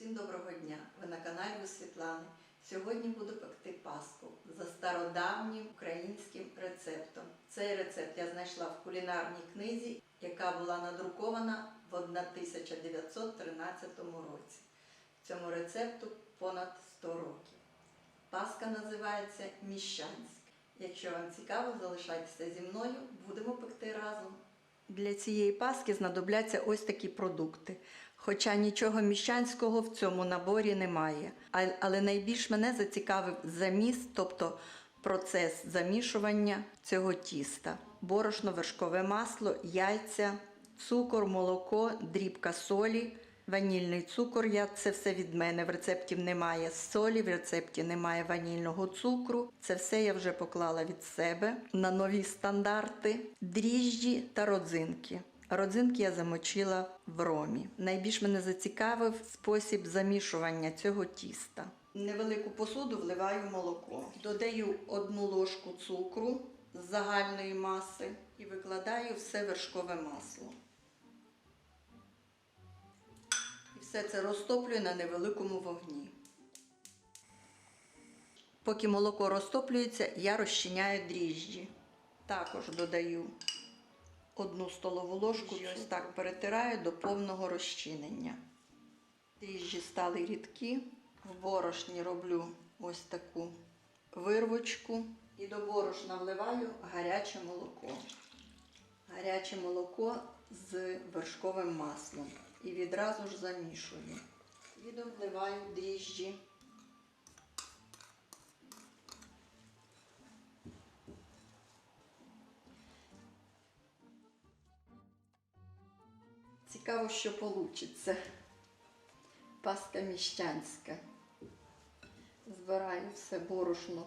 Всім доброго дня! Ви на каналі у Світлани. Сьогодні буду пекти паску за стародавнім українським рецептом. Цей рецепт я знайшла в кулінарній книзі, яка була надрукована в 1913 році. Цьому рецепту понад 100 років. Паска називається міщанська. Якщо вам цікаво, залишайтеся зі мною, будемо пекти разом. Для цієї паски знадобляться ось такі продукти. Хоча нічого міщанського в цьому наборі немає. Але найбільш мене зацікавив заміс, тобто процес замішування цього тіста. Борошно, вершкове масло, яйця, цукор, молоко, дрібка солі, ванільний цукор. Я це все від мене. В рецепті немає солі, в рецепті немає ванільного цукру. Це все я вже поклала від себе на нові стандарти, дріжджі та родзинки. Родзинки я замочила в ромі. Найбільш мене зацікавив спосіб замішування цього тіста. Невелику посуду вливаю молоко. Додаю одну ложку цукру з загальної маси і викладаю все вершкове масло. Все це розтоплюю на невеликому вогні. Поки молоко розтоплюється, я розчиняю дріжджі. Також додаю одну столову ложку і ось так перетираю до повного розчинення. Дріжджі стали рідкі. В борошні роблю ось таку вирвочку. І до борошна вливаю гаряче молоко. Гаряче молоко з вершковим маслом. І відразу ж замішую. Відом вливаю дріжджі. Цікаво, що вийде. Паска міщанська. Збираю все борошно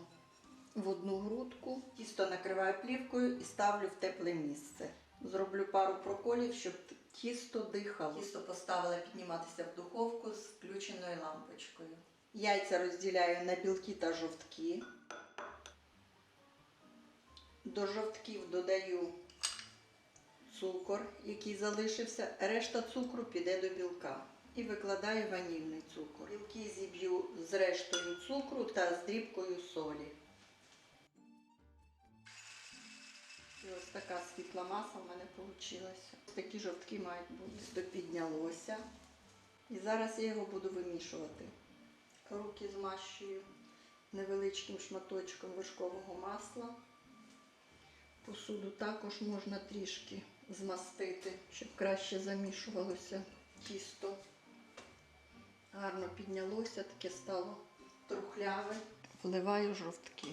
в одну грудку. Тісто накриваю плівкою і ставлю в тепле місце. Зроблю пару проколів, щоб тісто дихало. Тісто поставила підніматися в духовку з включеною лампочкою. Яйця розділяю на білки та жовтки. До жовтків додаю цукор, який залишився. Решта цукру піде до білка. І викладаю ванільний цукор. Білки зіб'ю з рештою цукру та з дрібкою солі. І ось така світла маса в мене вийшла. Такі жовтки мають бути. Тісто піднялося. І зараз я його буду вимішувати. Руки змащую невеличким шматочком вершкового масла. Посуду також можна трішки змастити, щоб краще замішувалося тісто. Гарно піднялося, таке стало трухляве. Вливаю жовтки.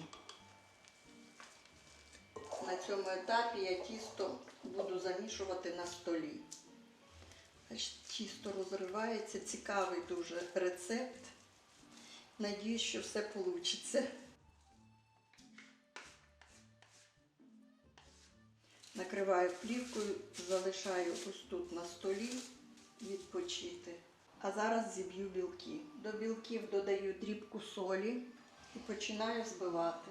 На цьому етапі я тісто буду замішувати на столі. Тісто розривається, цікавий дуже рецепт. Надіюсь, що все вийде. Накриваю плівкою, залишаю ось тут на столі відпочити. А зараз зіб'ю білки. До білків додаю дрібку солі і починаю збивати.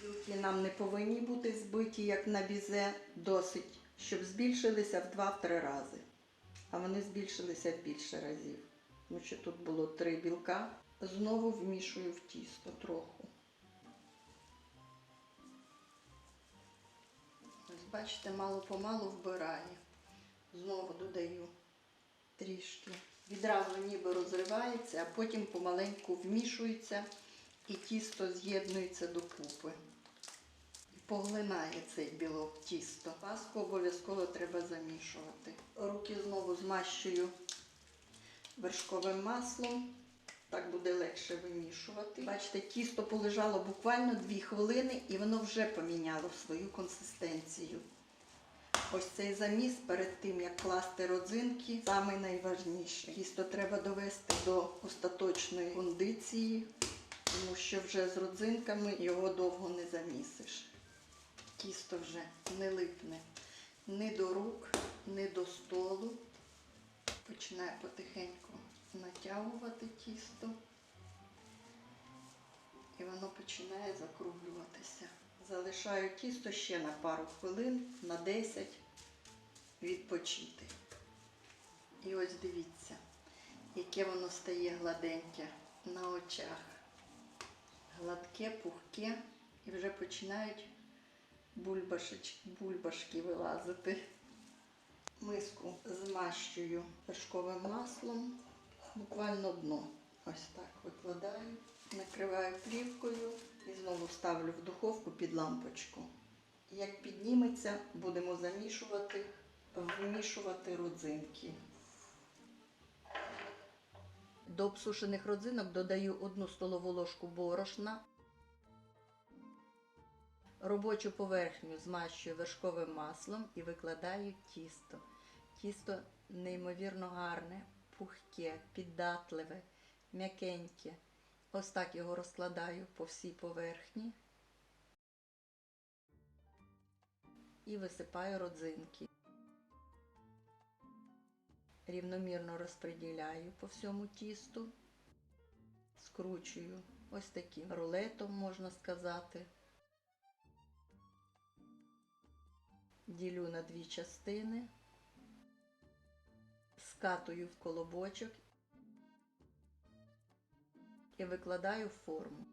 Білки нам не повинні бути збиті, як на бізе, досить, щоб збільшилися в 2-3 рази. А вони збільшилися більше разів. Тому що тут було 3 білка. Знову вмішую в тісто трохи. Ось бачите, мало-помалу вбирає. Знову додаю трішки. Відразу ніби розривається, а потім помаленьку вмішується і тісто з'єднується докупи. Поглинає цей білок тісто. Паску обов'язково треба замішувати. Руки знову змащую вершковим маслом. Так буде легше вимішувати. Бачите, тісто полежало буквально 2 хвилини і воно вже поміняло свою консистенцію. Ось цей заміс перед тим, як класти родзинки, самий найважніший. Тісто треба довести до остаточної кондиції, тому що вже з родзинками його довго не замісиш. Тісто вже не липне ні до рук, ні до столу. Починаю потихеньку натягувати тісто. І воно починає закруглюватися. Залишаю тісто ще на пару хвилин, на 10 відпочити. І ось дивіться, яке воно стає гладеньке на очах. Гладке, пухке і вже починають бульбашки вилазити. Миску змащую вершковим маслом, буквально дно. Ось так викладаю, накриваю плівкою і знову ставлю в духовку під лампочку. Як підніметься, будемо замішувати, вмішувати родзинки. До обсушених родзинок додаю одну столову ложку борошна. Робочу поверхню змащую вершковим маслом і викладаю тісто. Тісто неймовірно гарне, пухке, піддатливе, м'якеньке. Ось так його розкладаю по всій поверхні і висипаю родзинки. Рівномірно розподіляю по всьому тісту, скручую ось таким рулетом, можна сказати. Ділю на дві частини, скатую в колобочок і викладаю в форму.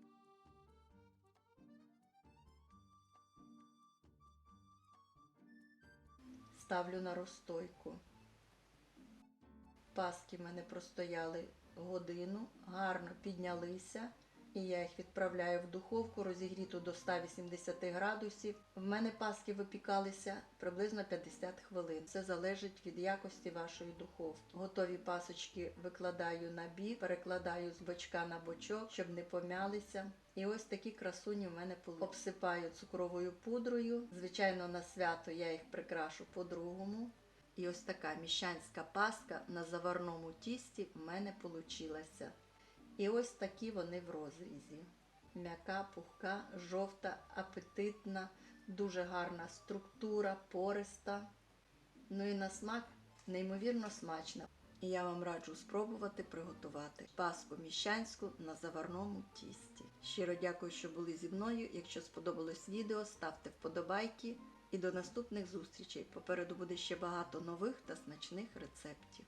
Ставлю на розстойку. Паски в мене простояли годину, гарно піднялися, і я їх відправляю в духовку, розігріту до 180 градусів. В мене паски випікалися приблизно 50 хвилин. Це залежить від якості вашої духовки. Готові пасочки викладаю на бік, перекладаю з бочка на бочок, щоб не пом'ялися. І ось такі красуні в мене були. Обсипаю цукровою пудрою. Звичайно, на свято я їх прикрашу по-другому. І ось така міщанська паска на заварному тісті в мене получилася. І ось такі вони в розрізі. М'яка, пухка, жовта, апетитна, дуже гарна структура, пориста. Ну і на смак неймовірно смачна. І я вам раджу спробувати приготувати паску міщанську на заварному тісті. Щиро дякую, що були зі мною. Якщо сподобалось відео, ставте вподобайки і до наступних зустрічей. Попереду буде ще багато нових та смачних рецептів.